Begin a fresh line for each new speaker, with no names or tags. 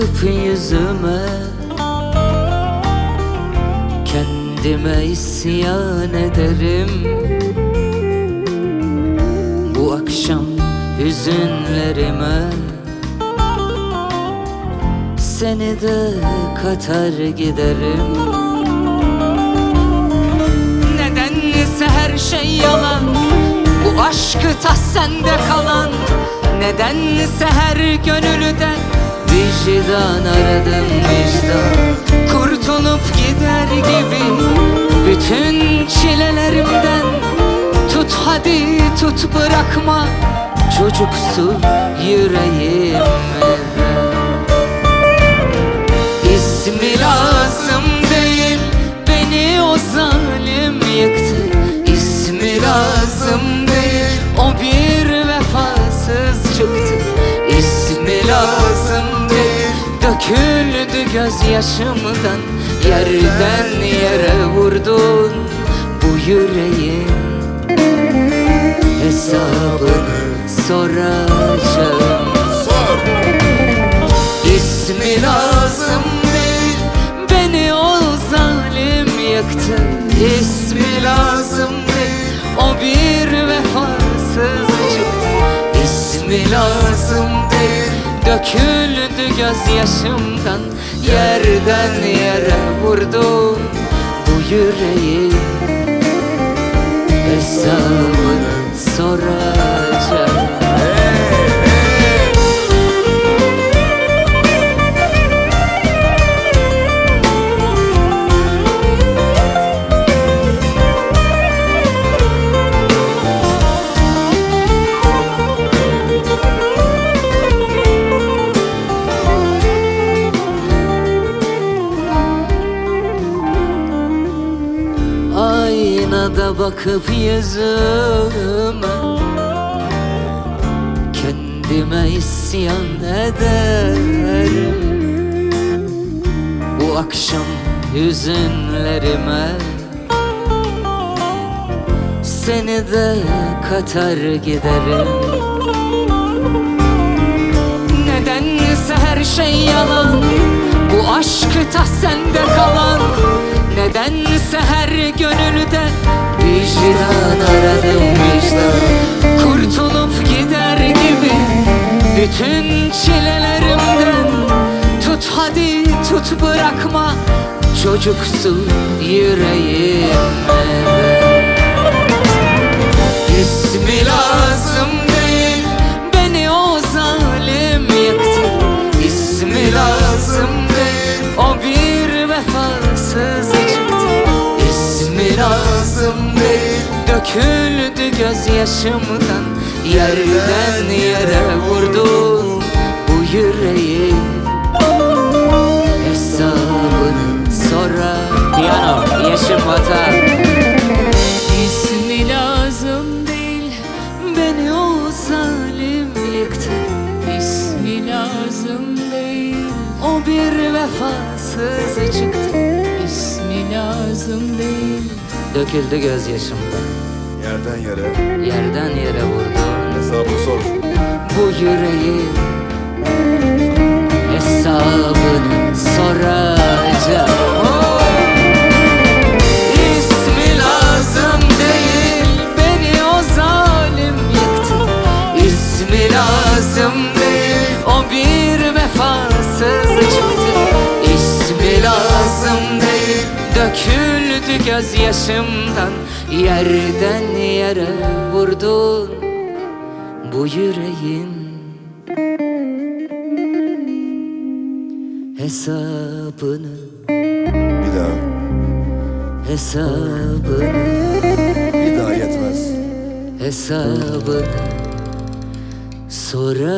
bakıp yüzüme Kendime isyan ederim. Bu akşam hüzünlerime. Seni de katar giderim. Nedense her şey yalan. Bu aşkı tas sende kalan. Nedense her gönülden Vicdan aradım vicdan. Kurtulup gider gibi Bütün çilelerimden Tut hadi tut bırakma. Çocuksu yüreğime gözyaşımdan Yerden yere vurdun Bu yüreğin Hesabını soracağım.
Sor.
İsmi lazım değil Beni o zalim yıktı İsmi lazım değil O bir vefasız çıktı. İsmi lazım değil Döküldü gözyaşımdan Yerden yere vurdum Bu yüreği. Hesabını soracağım bakıp yüzüme Kendime isyan ederim. Bu akşam hüzünlerime Seni de katar giderim. Nedense her şey yalan Bu aşkı ta sende kalan Nedense her gönülde Vicdan aradım vicdan. Kurtulup gider gibi Bütün çilelerimden. Tut hadi tut bırakma Çocuksu yüreğime Döküldü gözyaşımdan Yerden yere vurdum Bu yüreği. Hesabını sonra Piyano Yeşim Vatan İsmi lazım değil Beni o zalim yıktı.
İsmi lazım değil,
O bir vefasız çıktı.
İsmi lazım değil.
Döküldü gözyaşımdan
Yerden yere.
Yerden yere vurdun.
Hesabı sor.
Bu yüreği Hesabını soracağım! İsmi lazım değil Beni o zalim yıktı. İsmi lazım değil O bir vefasız çıktı. İsmi lazım değil Döküldü gözyaşımdan Yerden yere vurdun Bu yüreğin Hesabını
Bir daha.
Hesabını
Bir daha yetmez.
hesabını soracağım.